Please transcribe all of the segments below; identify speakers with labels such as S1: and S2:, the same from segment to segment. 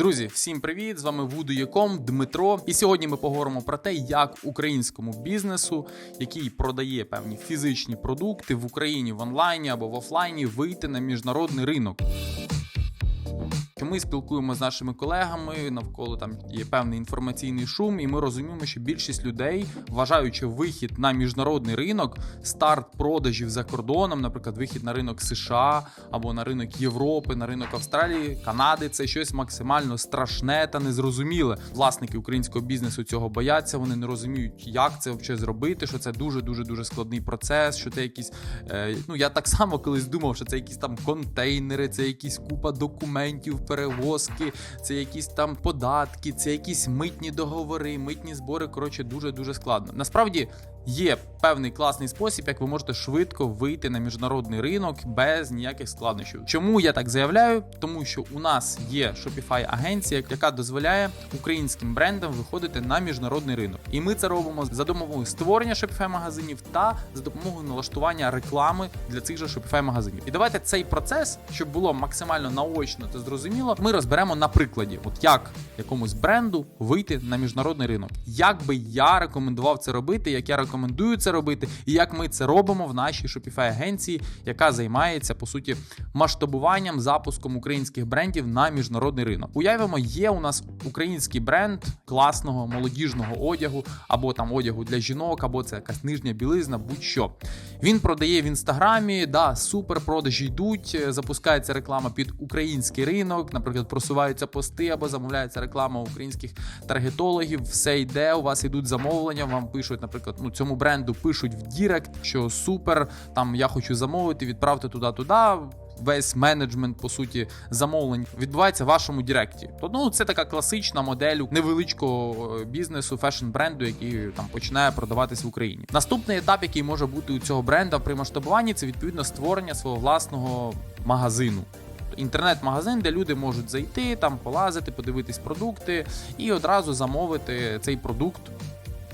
S1: Друзі, всім привіт! З вами Вудуєком Дмитро. І сьогодні ми поговоримо про те, як українському бізнесу, який продає певні фізичні продукти в Україні в онлайні або в офлайні, вийти на міжнародний ринок. Ми спілкуємося з нашими колегами, навколо там є певний інформаційний шум, і ми розуміємо, що більшість людей, вважаючи вихід на міжнародний ринок, старт продажів за кордоном, наприклад, вихід на ринок США або на ринок Європи, на ринок Австралії, Канади, це щось максимально страшне та незрозуміле. Власники українського бізнесу цього бояться. Вони не розуміють, як це взагалі зробити. Що це дуже дуже дуже складний процес. Що це якісь е, ну я так само колись думав, що це якісь там контейнери, це якісь купа документів перевозки, це якісь там податки, це якісь митні договори, митні збори. Коротше, дуже дуже складно. Насправді є певний класний спосіб, як ви можете швидко вийти на міжнародний ринок без ніяких складнощів. Чому я так заявляю? Тому що у нас є Shopify агенція, яка дозволяє українським брендам виходити на міжнародний ринок. І ми це робимо за допомогою створення Shopify магазинів та за допомогою налаштування реклами для цих же Shopify магазинів. І давайте цей процес, щоб було максимально наочно та зрозуміло, ми розберемо на прикладі, от як якомусь бренду вийти на міжнародний ринок. Як би я рекомендував це робити, як я рекомендую це робити, і як ми це робимо в нашій Shopify агенції, яка займається по суті масштабуванням запуском українських брендів на міжнародний ринок. Уявимо, є у нас український бренд класного молодіжного одягу, або там одягу для жінок, або це якась нижня білизна, будь-що. Він продає в інстаграмі, да, супер продажі йдуть, е, запускається реклама під український ринок, наприклад, просуваються пости або замовляється реклама українських таргетологів. Все йде, у вас йдуть замовлення. Вам пишуть, наприклад, ну цьому бренду пишуть в Дірект, що супер, там я хочу замовити, відправте туди-туди. Весь менеджмент, по суті, замовлень відбувається в вашому Діректі. То ну це така класична модель невеличкого е, бізнесу, фешн-бренду, який там починає продаватись в Україні. Наступний етап, який може бути у цього бренда при масштабуванні, це відповідно створення свого власного магазину. Інтернет-магазин, де люди можуть зайти, там полазити, подивитись продукти і одразу замовити цей продукт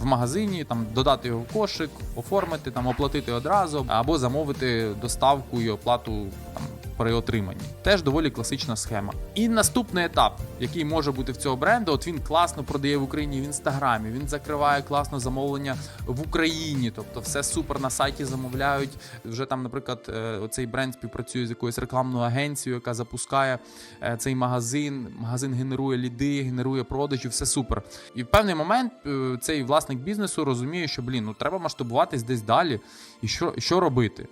S1: в магазині, там додати його в кошик, оформити, там оплатити одразу, або замовити доставку і оплату там. При отриманні теж доволі класична схема. І наступний етап, який може бути в цього бренду, от він класно продає в Україні в інстаграмі. Він закриває класно замовлення в Україні, тобто все супер на сайті замовляють. Вже там, наприклад, е, цей бренд співпрацює з якоюсь рекламною агенцією, яка запускає е, цей магазин. Магазин генерує ліди, генерує продажі, все супер. І в певний момент е, цей власник бізнесу розуміє, що блін, ну треба масштабуватись десь далі, і що, що робити.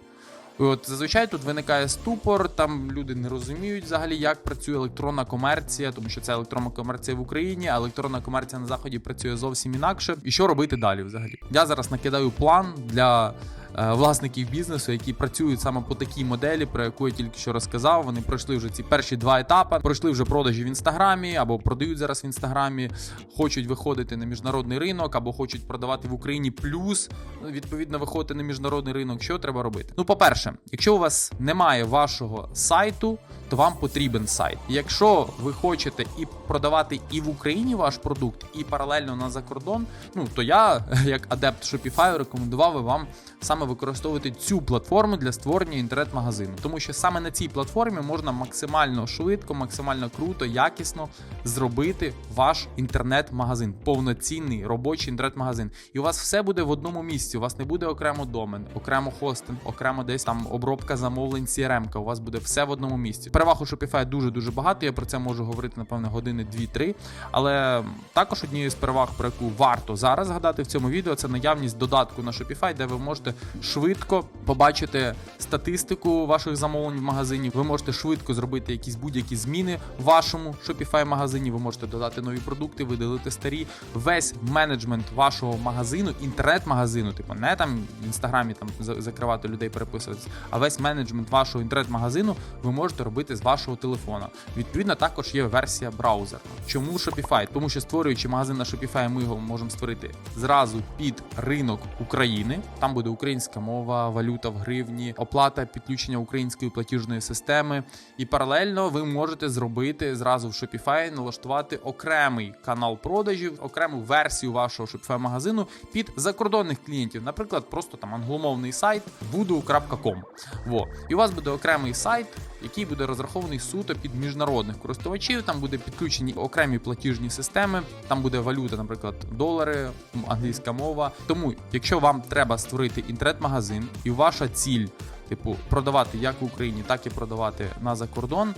S1: От зазвичай тут виникає ступор, там люди не розуміють взагалі, як працює електронна комерція, тому що це електронна комерція в Україні, а електронна комерція на заході працює зовсім інакше. І що робити далі? Взагалі, я зараз накидаю план для. Е, Власників бізнесу, які працюють саме по такій моделі, про яку я тільки що розказав. Вони пройшли вже ці перші два етапи. Пройшли вже продажі в інстаграмі або продають зараз в інстаграмі, хочуть виходити на міжнародний ринок, або хочуть продавати в Україні плюс ну, відповідно виходити на міжнародний ринок. Що треба робити? Ну, по-перше, якщо у вас немає вашого сайту, то вам потрібен сайт. Якщо ви хочете і продавати і в Україні ваш продукт, і паралельно на закордон, ну то я, як адепт Shopify, рекомендував вам саме використовувати цю платформу для створення інтернет-магазину, тому що саме на цій платформі можна максимально швидко, максимально круто, якісно зробити ваш інтернет-магазин, повноцінний робочий інтернет-магазин. І у вас все буде в одному місці. У вас не буде окремо домен, окремо хостинг, окремо десь там обробка замовлень CRM-ка. У вас буде все в одному місці. Переваг у Shopify дуже дуже багато. Я про це можу говорити напевно години 2-3. Але також однією з переваг, про яку варто зараз згадати в цьому відео, це наявність додатку на Shopify, де ви можете швидко побачити статистику ваших замовлень в магазині. Ви можете швидко зробити якісь будь-які зміни в вашому Shopify магазині. Ви можете додати нові продукти, видалити старі. Весь менеджмент вашого магазину, інтернет-магазину, типу не там в інстаграмі там закривати людей, переписуватися, а весь менеджмент вашого інтернет-магазину ви можете робити з вашого телефона. Відповідно, також є версія браузерна. Чому Shopify? Тому що створюючи магазин на Shopify, ми його можемо створити зразу під ринок України. Там буде українська мова, валюта в гривні, оплата підключення української платіжної системи. І паралельно ви можете зробити зразу в Shopify, налаштувати окремий канал продажів, окрему версію вашого Shopify магазину під закордонних клієнтів, наприклад, просто там англомовний сайт voodoo.com. Во. І у вас буде окремий сайт який буде розрахований суто під міжнародних користувачів. Там буде підключені окремі платіжні системи. Там буде валюта, наприклад, долари, англійська мова. Тому, якщо вам треба створити інтернет-магазин, і ваша ціль, типу, продавати як в Україні, так і продавати на закордон.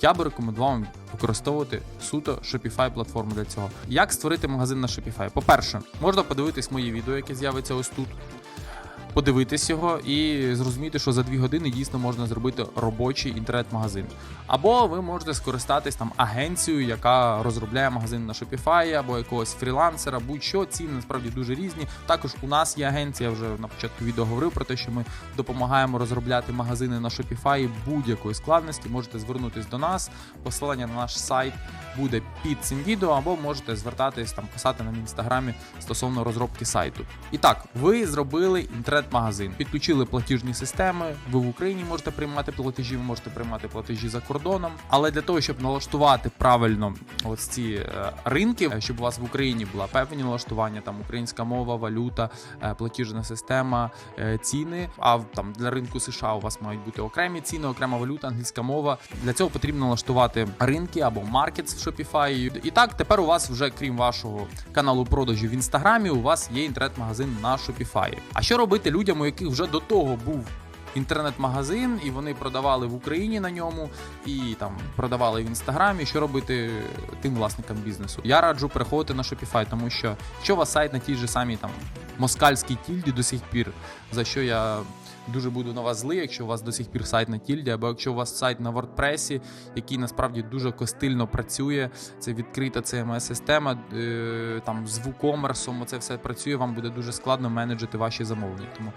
S1: Я би рекомендував вам використовувати суто Shopify платформу для цього. Як створити магазин на Shopify? По-перше, можна подивитись моє відео, яке з'явиться ось тут. Подивитись його і зрозуміти, що за дві години дійсно можна зробити робочий інтернет-магазин. Або ви можете скористатись там агенцією, яка розробляє магазин на Shopify, або якогось фрілансера, будь-що ціни насправді дуже різні. Також у нас є агенція, я вже на початку відео говорив про те, що ми допомагаємо розробляти магазини на Shopify будь-якої складності. Можете звернутись до нас. Посилання на наш сайт буде під цим відео, або можете звертатись там, писати нам в інстаграмі стосовно розробки сайту. І так, ви зробили інтернет-магазин, підключили платіжні системи. Ви в Україні можете приймати платежі, ви можете приймати платежі за кордоном. Але для того, щоб налаштувати правильно ось ці е, ринки, е, щоб у вас в Україні була певні налаштування, там українська мова, валюта, е, платіжна система, ціни. А там для ринку США у вас мають бути окремі ціни, окрема валюта, англійська мова. Для цього потрібно налаштувати ринки або маркет в Shopify. І так, тепер у вас вже крім вашого каналу продажів в інстаграмі, у вас є інтернет-магазин на Shopify. А що робити людям, у яких вже до того був? Інтернет-магазин, і вони продавали в Україні на ньому, і там продавали в інстаграмі. Що робити тим власникам бізнесу? Я раджу переходити на Shopify, тому що якщо у вас сайт на тій же самій там москальській тільді до сих пір, за що я дуже буду на вас злий, якщо у вас до сих пір сайт на тільді, або якщо у вас сайт на WordPress, який насправді дуже костильно працює, це відкрита cms система е, там з WooCommerce, це все працює, вам буде дуже складно менеджити ваші замовлення. Тому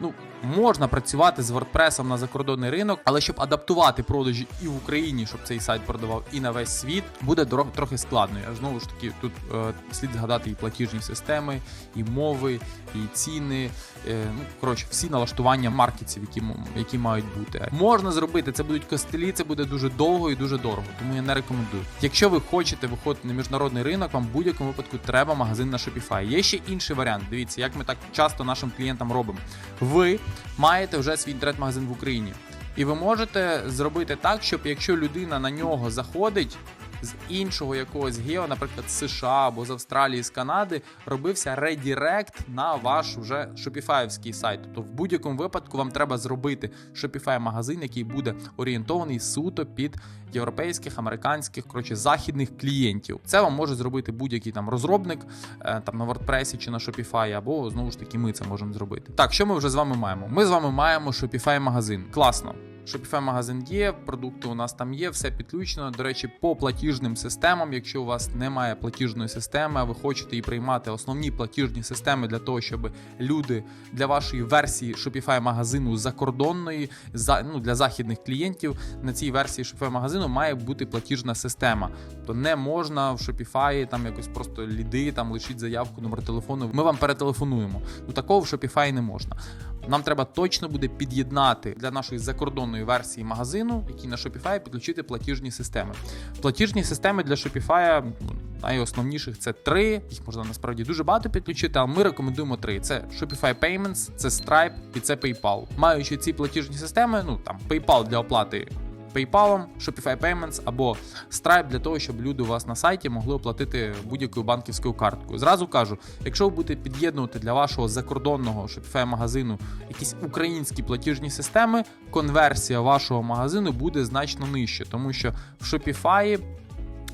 S1: ну можна працювати з WordPress на закордонний ринок, але щоб адаптувати продажі і в Україні, щоб цей сайт продавав і на весь світ, буде трохи складно. Я знову ж таки тут е, слід згадати і платіжні системи, і мови, і ціни. Е, ну коротше, всі налаштування маркетів, які які мають бути. Можна зробити це будуть костелі, це буде дуже довго і дуже дорого. Тому я не рекомендую. Якщо ви хочете виходити на міжнародний ринок, вам в будь-якому випадку треба магазин на Shopify. Є ще інший варіант. Дивіться, як ми так часто нашим клієнтам робимо. Ви маєте вже свій інтернет-магазин в Україні. І ви можете зробити так, щоб якщо людина на нього заходить з іншого якогось гео, наприклад, з США або з Австралії, з Канади, робився редірект на ваш вже шопіфаївський сайт. Тобто, в будь-якому випадку вам треба зробити Shopify магазин, який буде орієнтований суто під європейських, американських, коротше, західних клієнтів. Це вам може зробити будь-який там розробник е, там на WordPress чи на Shopify, або знову ж таки ми це можемо зробити. Так, що ми вже з вами маємо? Ми з вами маємо Shopify магазин. Класно. Shopify магазин є, продукти у нас там є, все підключено. До речі, по платіжним системам, якщо у вас немає платіжної системи, а ви хочете і приймати основні платіжні системи для того, щоб люди для вашої версії Shopify магазину закордонної, за ну для західних клієнтів на цій версії Shopify магазину має бути платіжна система. То не можна в Shopify там якось просто ліди, там лишіть заявку, номер телефону. Ми вам перетелефонуємо. Ну такого в Shopify не можна. Нам треба точно буде під'єднати для нашої закордонної версії магазину, який на Shopify, підключити платіжні системи. Платіжні системи для Shopify ну, найосновніших це три. Їх можна насправді дуже багато підключити, але ми рекомендуємо три: це Shopify Payments, це Stripe і це PayPal. Маючи ці платіжні системи, ну там PayPal для оплати. PayPal, Shopify Payments або Stripe для того, щоб люди у вас на сайті могли оплатити будь-якою банківською карткою. Зразу кажу, якщо ви будете під'єднувати для вашого закордонного Shopify магазину якісь українські платіжні системи, конверсія вашого магазину буде значно нижче, тому що в Shopify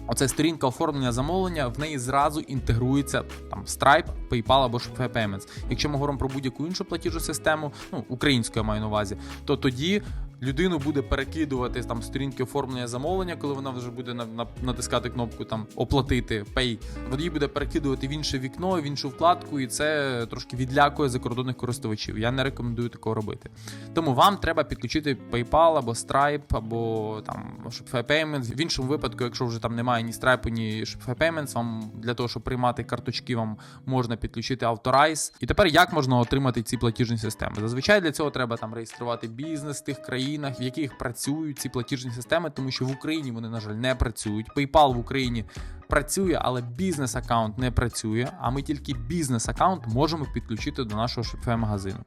S1: Оце сторінка оформлення замовлення, в неї зразу інтегрується там Stripe, PayPal або Shopify Payments. Якщо ми говоримо про будь-яку іншу платіжну систему, ну українську я маю на увазі, то тоді людину буде перекидувати там сторінки оформлення замовлення, коли вона вже буде на, на, натискати кнопку там оплатити Pay. Водій буде перекидувати в інше вікно, в іншу вкладку, і це трошки відлякує закордонних користувачів. Я не рекомендую такого робити. Тому вам треба підключити PayPal або Stripe, або там Shopify Payments. В іншому випадку, якщо вже там немає ні Stripe, ні Shopify Payments, вам для того, щоб приймати карточки, вам можна підключити Authorize. І тепер як можна отримати ці платіжні системи? Зазвичай для цього треба там реєструвати бізнес тих країнах, в яких працюють ці платіжні системи, тому що в Україні вони, на жаль, не працюють. PayPal в Україні працює, але бізнес-аккаунт не працює. А ми тільки бізнес-аккаунт можемо підключити до нашого Shopify магазину.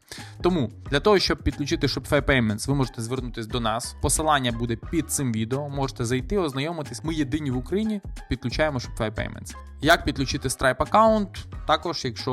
S1: Тому для того, щоб підключити Shopify Payments, ви можете звернутися до нас. Посилання буде під цим відео. Можете зайти, ознайомитись. Ми єдині в Україні підключаємо Shopify Payments. Як підключити Stripe аккаунт? Також, якщо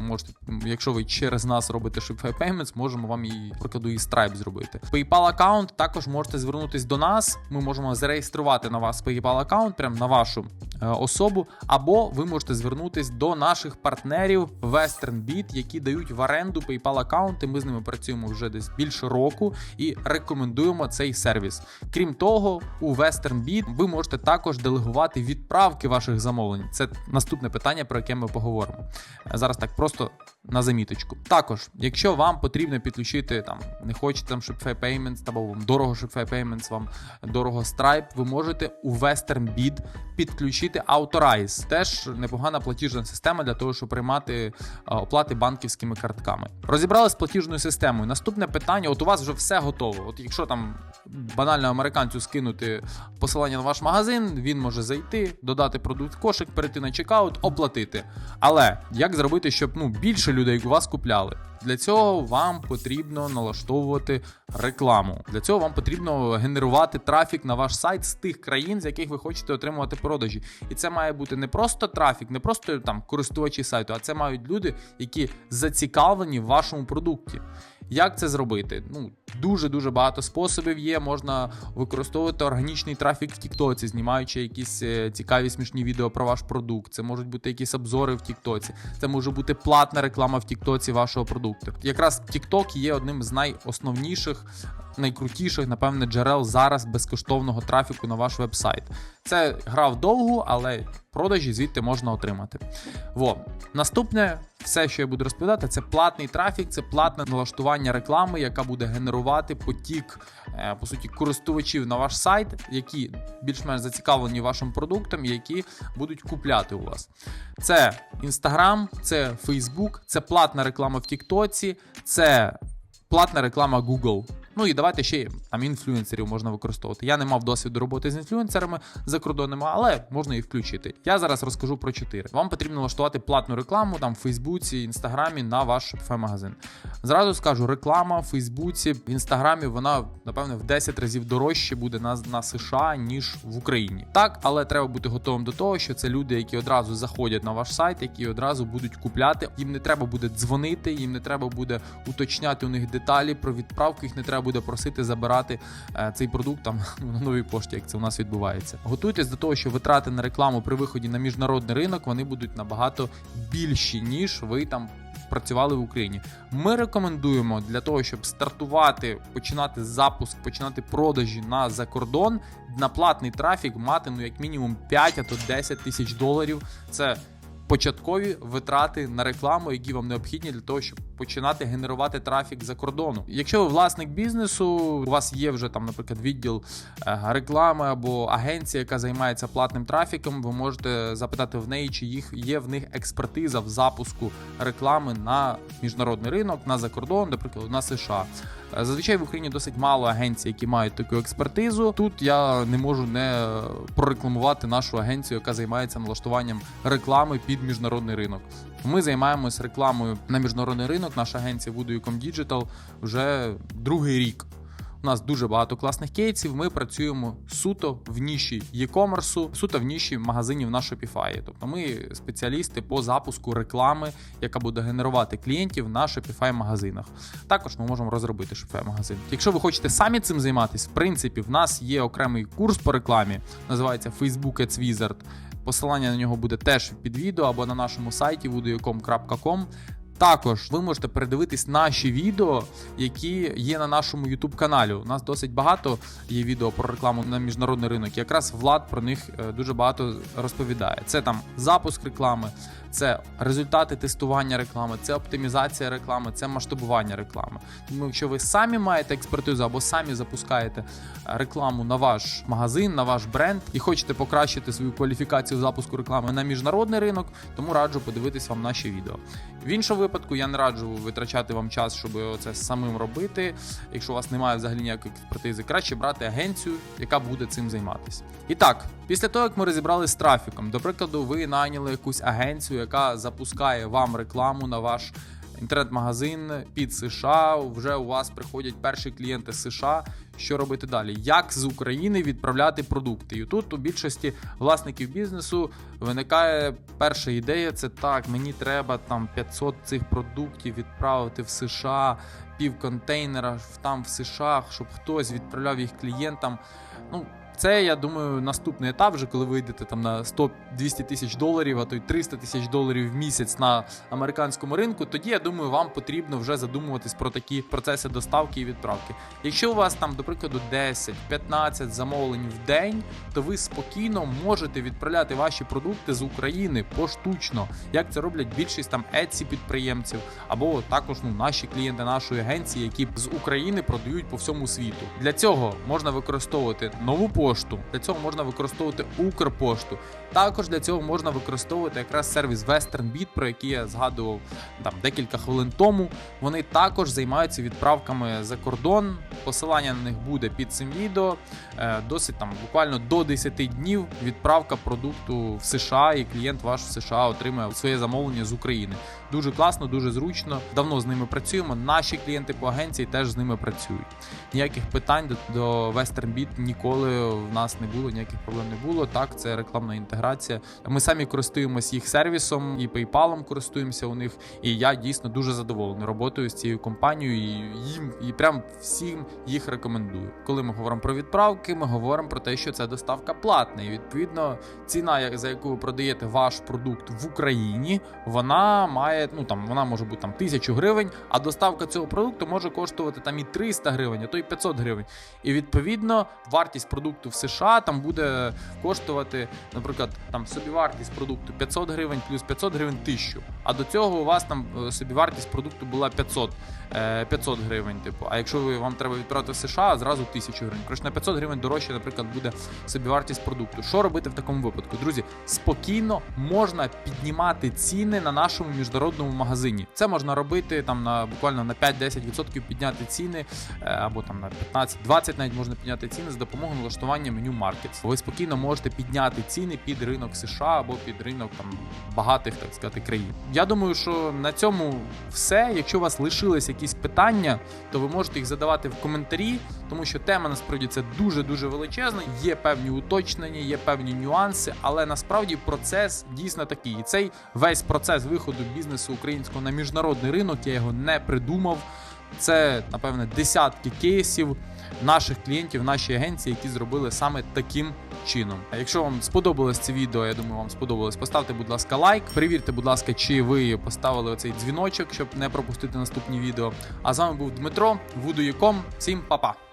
S1: можете, якщо ви через нас робите Shopify Payments, можемо вам і прикладу і Stripe зробити. PayPal аккаунт також можете звернутись до нас. Ми можемо зареєструвати на вас PayPal аккаунт, прямо на вашу е, особу, або ви можете звернутись до наших партнерів WesternBit, які дають в оренду PayPal аккаунти. Ми з ними працюємо вже десь більше року і рекомендуємо цей сервіс. Крім того, у WesternBit ви можете також делегувати відправки ваших замовлень. Це наступне питання, про яке ми поговоримо. Е, Зараз так просто на заміточку. Також, якщо вам потрібно підключити там, не хочете там Shopify Payments, або вам дорого Shopify Payments, вам дорого Stripe, ви можете у WesternBid підключити Authorize. Теж непогана платіжна система для того, щоб приймати а, оплати банківськими картками. Розібрали з платіжною системою. Наступне питання: от у вас вже все готово. От якщо там банально американцю скинути посилання на ваш магазин, він може зайти, додати продукт кошик, перейти на чекаут, оплатити. Але як зробити, щоб ну більше людей у вас купляли? Для цього вам потрібно налаштовувати рекламу. Для цього вам потрібно генерувати трафік на ваш сайт з тих країн, з яких ви хочете отримувати продажі. І це має бути не просто трафік, не просто там користувачі сайту, а це мають люди, які зацікавлені в вашому продукті. Як це зробити? Ну дуже дуже багато способів є. Можна використовувати органічний трафік в Тіктоці, знімаючи якісь е, цікаві смішні відео про ваш продукт. Це можуть бути якісь обзори в Тіктоці. Це може бути платна реклама в Тіктоці вашого продукту. Якраз TikTok є одним з найосновніших, найкрутіших, напевне, джерел зараз безкоштовного трафіку на ваш вебсайт. Це гра вдовгу, але продажі звідти можна отримати. Во. Наступне, все, що я буду розповідати, це платний трафік, це платне налаштування реклами, яка буде генерувати потік, е, по суті, користувачів на ваш сайт, які більш-менш зацікавлені вашим продуктом які будуть купляти у вас. Це Instagram, це Facebook, це платна реклама в Тіктоці, це платна реклама Google. Ну і давайте ще там інфлюенсерів можна використовувати. Я не мав досвіду роботи з інфлюенсерами за кордонами, але можна і включити. Я зараз розкажу про чотири. Вам потрібно налаштувати платну рекламу там в Фейсбуці, Інстаграмі на ваш Shopify магазин. Зразу скажу, реклама в Фейсбуці, в Інстаграмі вона напевне в 10 разів дорожче буде на, на США ніж в Україні. Так, але треба бути готовим до того, що це люди, які одразу заходять на ваш сайт, які одразу будуть купляти. Їм не треба буде дзвонити, їм не треба буде уточняти у них деталі про відправку. Їх не треба буде просити забирати е, цей продукт там на новій пошті, як це у нас відбувається. Готуйтесь до того, що витрати на рекламу при виході на міжнародний ринок вони будуть набагато більші, ніж ви там. Працювали в Україні. Ми рекомендуємо для того, щоб стартувати, починати запуск, починати продажі на закордон, на платний трафік мати ну як мінімум 5 а то 10 тисяч доларів. Це початкові витрати на рекламу, які вам необхідні для того, щоб починати генерувати трафік за кордону. Якщо ви власник бізнесу, у вас є вже там, наприклад, відділ е, реклами або агенція, яка займається платним трафіком, ви можете запитати в неї, чи їх є в них експертиза в запуску реклами на міжнародний ринок, на закордон, наприклад, на США. Е, Зазвичай в Україні досить мало агенцій, які мають таку експертизу. Тут я не можу не прорекламувати нашу агенцію, яка займається налаштуванням реклами під міжнародний ринок. Ми займаємось рекламою на міжнародний ринок. Наша агенція Voodoo.com Digital вже другий рік. У нас дуже багато класних кейсів. Ми працюємо суто в ніші e-commerce, суто в ніші магазинів на Shopify. Тобто ми спеціалісти по запуску реклами, яка буде генерувати клієнтів на Shopify магазинах. Також ми можемо розробити Shopify магазин. Якщо ви хочете самі цим займатися, в принципі, в нас є окремий курс по рекламі, називається Facebook Ads Wizard. Посилання на нього буде теж під відео або на нашому сайті voodoo.com. Також ви можете передивитись наші відео, які є на нашому YouTube каналі. У нас досить багато є відео про рекламу на міжнародний ринок. Якраз Влад про них е, дуже багато розповідає. Це там запуск реклами, це результати тестування реклами, це оптимізація реклами, це масштабування реклами. Тому, якщо ви самі маєте експертизу або самі запускаєте е, рекламу на ваш магазин, на ваш бренд і хочете покращити свою кваліфікацію запуску реклами на міжнародний ринок, тому раджу подивитись вам наші відео. В іншому випадку я не раджу витрачати вам час, щоб це самим робити. Якщо у вас немає взагалі ніякої експертизи, краще брати агенцію, яка буде цим займатися. І так, після того як ми розібралися з трафіком, до прикладу, ви найняли якусь агенцію, яка запускає вам рекламу на ваш інтернет-магазин під США. Вже у вас приходять перші клієнти США. Що робити далі? Як з України відправляти продукти? І тут у більшості власників бізнесу виникає перша ідея: це так, мені треба там 500 цих продуктів відправити в США, пів контейнера там в США, щоб хтось відправляв їх клієнтам. Ну, це, я думаю, наступний етап, вже коли ви йдете там на 100-200 тисяч доларів, а то й 300 тисяч доларів в місяць на американському ринку. Тоді я думаю, вам потрібно вже задумуватись про такі процеси доставки і відправки. Якщо у вас там, до прикладу, 10-15 замовлень в день, то ви спокійно можете відправляти ваші продукти з України поштучно, як це роблять більшість там Etsy підприємців, або також ну, наші клієнти нашої агенції, які з України продають по всьому світу. Для цього можна використовувати нову пошту, для цього можна використовувати Укрпошту. Також для цього можна використовувати якраз сервіс WesternBit, про який я згадував там декілька хвилин тому. Вони також займаються відправками за кордон. Посилання на них буде під цим відео. Е, Досить там буквально до 10 днів відправка продукту в США, і клієнт ваш в США отримує своє замовлення з України. Дуже класно, дуже зручно. Давно з ними працюємо. Наші клієнти по агенції теж з ними працюють. Ніяких питань до, до WesternBit ніколи в нас не було, ніяких проблем не було. Так, це рекламна інтеграція. Ми самі користуємося їх сервісом і PayPal користуємося у них. І я дійсно дуже задоволений роботою з цією компанією. І їм і прям всім їх рекомендую. Коли ми говоримо про відправки, ми говоримо про те, що це доставка платна. І відповідно ціна, за яку ви продаєте ваш продукт в Україні, вона має ну там вона може бути там тисячу гривень, а доставка цього продукту може коштувати там і 300 гривень, а то й 500 гривень. І відповідно вартість продукту в США там буде коштувати, наприклад, там собівартість продукту 500 гривень плюс 500 гривень 1000. А до цього у вас там е, собівартість продукту була 500, е, 500 гривень. Типу, а якщо ви вам треба відправити в США, зразу 1000 гривень. Коротше, на 500 гривень дорожче, наприклад, буде собівартість продукту. Що робити в такому випадку? Друзі, спокійно можна піднімати ціни на нашому міжнародному магазині. Це можна робити там на буквально на 5-10% підняти ціни, е, або там на 15-20 навіть можна підняти ціни з допомогою налаштування меню Markets. Ви спокійно можете підняти ціни під ринок США або під ринок там багатих, так сказати, країн. Я думаю, що на цьому все. Якщо у вас лишились якісь питання, то ви можете їх задавати в коментарі, тому що тема насправді це дуже дуже величезна. Є певні уточнення, є певні нюанси, але насправді процес дійсно такий. І цей весь процес виходу бізнесу українського на міжнародний ринок я його не придумав. Це, напевне, десятки кейсів наших клієнтів, нашій агенції, які зробили саме таким чином. А Якщо вам сподобалось це відео, я думаю, вам сподобалось. Поставте, будь ласка, лайк. Перевірте, будь ласка, чи ви поставили оцей дзвіночок, щоб не пропустити наступні відео. А з вами був Дмитро, Voodoo.com. Всім па-па!